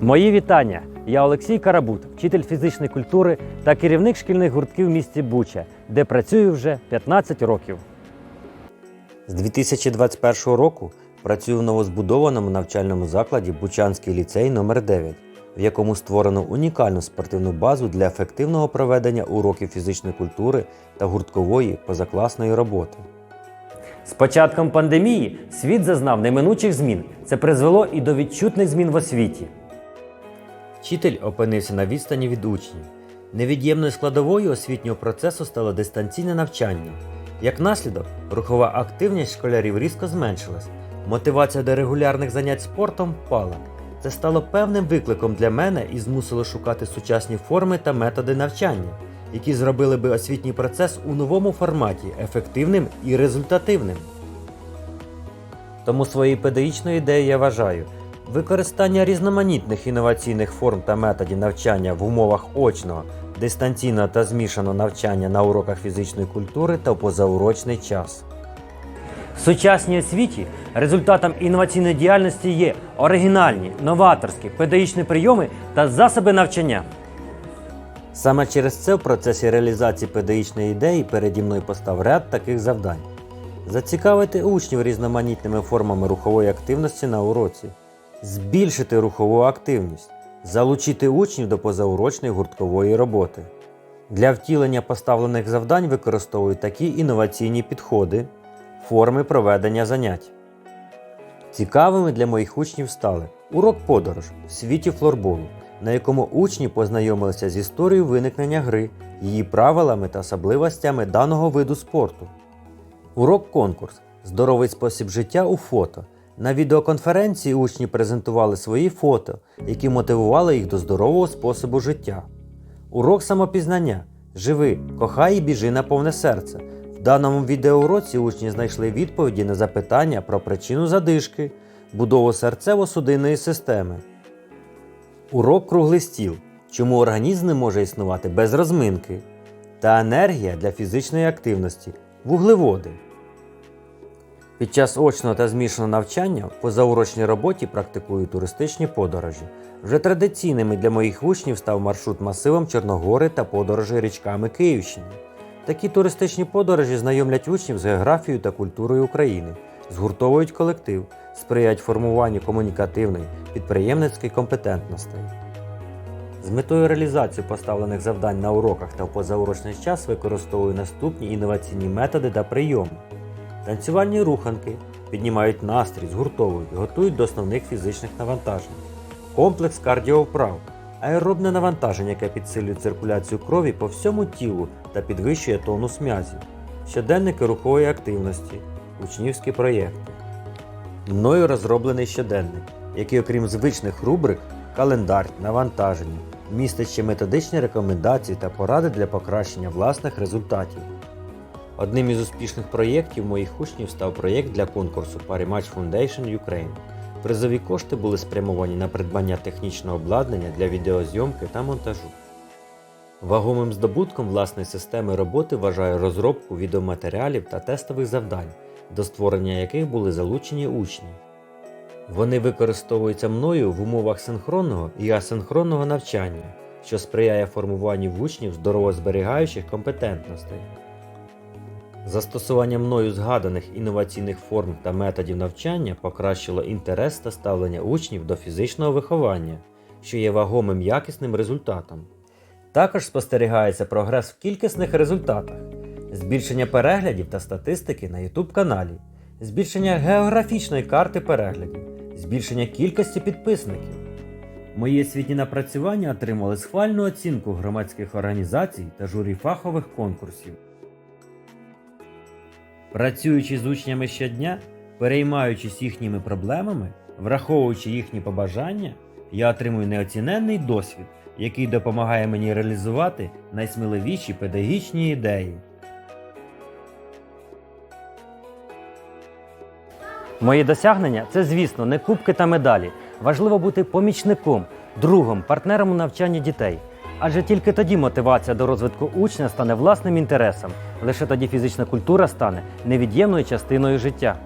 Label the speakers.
Speaker 1: Мої вітання! Я Олексій Карабут, вчитель фізичної культури та керівник шкільних гуртків в місті Буча, де працюю вже 15 років. З 2021 року працюю в новозбудованому навчальному закладі Бучанський ліцей номер 9 в якому створено унікальну спортивну базу для ефективного проведення уроків фізичної культури та гурткової позакласної роботи. З початком пандемії світ зазнав неминучих змін. Це призвело і до відчутних змін в освіті. Вчитель опинився на відстані від учнів. Невід'ємною складовою освітнього процесу стало дистанційне навчання. Як наслідок, рухова активність школярів різко зменшилась. Мотивація до регулярних занять спортом впала. Це стало певним викликом для мене і змусило шукати сучасні форми та методи навчання, які зробили би освітній процес у новому форматі ефективним і результативним. Тому своєю педагогічною ідеєю я вважаю використання різноманітних інноваційних форм та методів навчання в умовах очного, дистанційного та змішаного навчання на уроках фізичної культури та в позаурочний час. В сучасній освіті результатом інноваційної діяльності є оригінальні, новаторські педагогічні прийоми та засоби навчання. Саме через це в процесі реалізації педагогічної ідеї переді мною постав ряд таких завдань: зацікавити учнів різноманітними формами рухової активності на уроці, збільшити рухову активність, залучити учнів до позаурочної гурткової роботи. Для втілення поставлених завдань використовують такі інноваційні підходи, форми проведення занять. Цікавими для моїх учнів стали урок подорож в світі флорболу, на якому учні познайомилися з історією виникнення гри, її правилами та особливостями даного виду спорту. Урок конкурс здоровий спосіб життя у фото. На відеоконференції учні презентували свої фото, які мотивували їх до здорового способу життя. Урок самопізнання Живи, кохай і біжи на повне серце. В даному відеоуроці учні знайшли відповіді на запитання про причину задишки, будову серцево-судинної системи. Урок круглий стіл. Чому організм не може існувати без розминки? Та енергія для фізичної активності вуглеводи. Під час очного та змішаного навчання в позаурочній роботі практикую туристичні подорожі. Вже традиційними для моїх учнів став маршрут масивом Чорногори та подорожі річками Київщини. Такі туристичні подорожі знайомлять учнів з географією та культурою України, згуртовують колектив, сприяють формуванню комунікативної, підприємницької компетентностей. З метою реалізації поставлених завдань на уроках та в позаурочний час використовую наступні інноваційні методи та прийоми. Танцювальні руханки піднімають настрій, згуртовують, готують до основних фізичних навантажень. Комплекс кардіовправ аеробне навантаження, яке підсилює циркуляцію крові по всьому тілу та підвищує тонус м'язів. Щоденники рухової активності, учнівські проєкти. Мною розроблений щоденник, який, окрім звичних рубрик, календар, навантаження, містить ще методичні рекомендації та поради для покращення власних результатів. Одним із успішних проєктів моїх учнів став проєкт для конкурсу Parimatch Foundation Ukraine. Призові кошти були спрямовані на придбання технічного обладнання для відеозйомки та монтажу. Вагомим здобутком власної системи роботи вважаю розробку відеоматеріалів та тестових завдань, до створення яких були залучені учні. Вони використовуються мною в умовах синхронного і асинхронного навчання, що сприяє формуванню в учнів здоровозберігаючих компетентностей. Застосування мною згаданих інноваційних форм та методів навчання покращило інтерес та ставлення учнів до фізичного виховання, що є вагомим якісним результатом. Також спостерігається прогрес в кількісних результатах, збільшення переглядів та статистики на YouTube каналі, збільшення географічної карти переглядів, збільшення кількості підписників. Мої освітні напрацювання отримали схвальну оцінку громадських організацій та журі фахових конкурсів. Працюючи з учнями щодня, переймаючись їхніми проблемами, враховуючи їхні побажання, я отримую неоціненний досвід, який допомагає мені реалізувати найсміливіші педагогічні ідеї. Мої досягнення це, звісно, не кубки та медалі. Важливо бути помічником, другом, партнером у навчанні дітей. Адже тільки тоді мотивація до розвитку учня стане власним інтересом. Лише тоді фізична культура стане невід'ємною частиною життя.